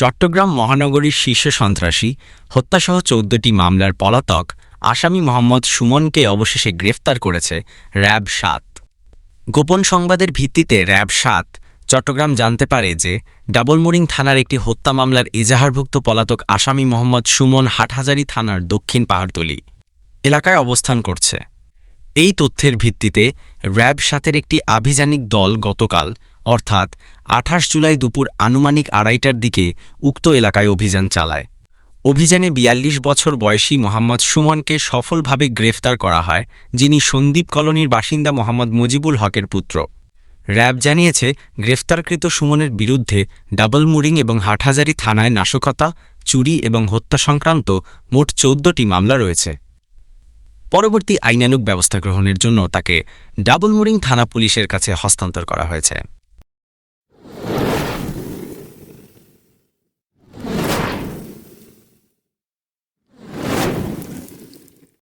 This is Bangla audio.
চট্টগ্রাম মহানগরীর শীর্ষ সন্ত্রাসী, হত্যাসহ চৌদ্দটি মামলার পলাতক আসামি মোহাম্মদ সুমনকে অবশেষে গ্রেফতার করেছে র্যাব সাত। গোপন সংবাদের ভিত্তিতে র্যাব সাত চট্টগ্রাম জানতে পারে যে ডাবলমোরিং থানার একটি হত্যা মামলার এজাহারভুক্ত পলাতক আসামি মোহাম্মদ সুমন হাটহাজারী থানার দক্ষিণ পাহাড়তলি এলাকায় অবস্থান করছে। এই তথ্যের ভিত্তিতে র্যাব সাতের একটি আভিযানিক দল গতকাল অর্থাৎ আঠাশ জুলাই দুপুর আনুমানিক আড়াইটার দিকে উক্ত এলাকায় অভিযান চালায়। অভিযানে বিয়াল্লিশ বছর বয়সী মোহাম্মদ সুমনকে সফলভাবে গ্রেফতার করা হয়, যিনি সন্দীপ কলোনির বাসিন্দা মোহাম্মদ মুজিবুল হকের পুত্র। র্যাব জানিয়েছে, গ্রেফতারকৃত সুমনের বিরুদ্ধে ডাবল মুরিং এবং হাটহাজারি থানায় নাশকতা, চুরি এবং হত্যা সংক্রান্ত মোট চৌদ্দটি মামলা রয়েছে। পরবর্তী আইনানুগ ব্যবস্থা গ্রহণের জন্য তাকে ডাবল মুরিং থানা পুলিশের কাছে হস্তান্তর করা হয়েছে।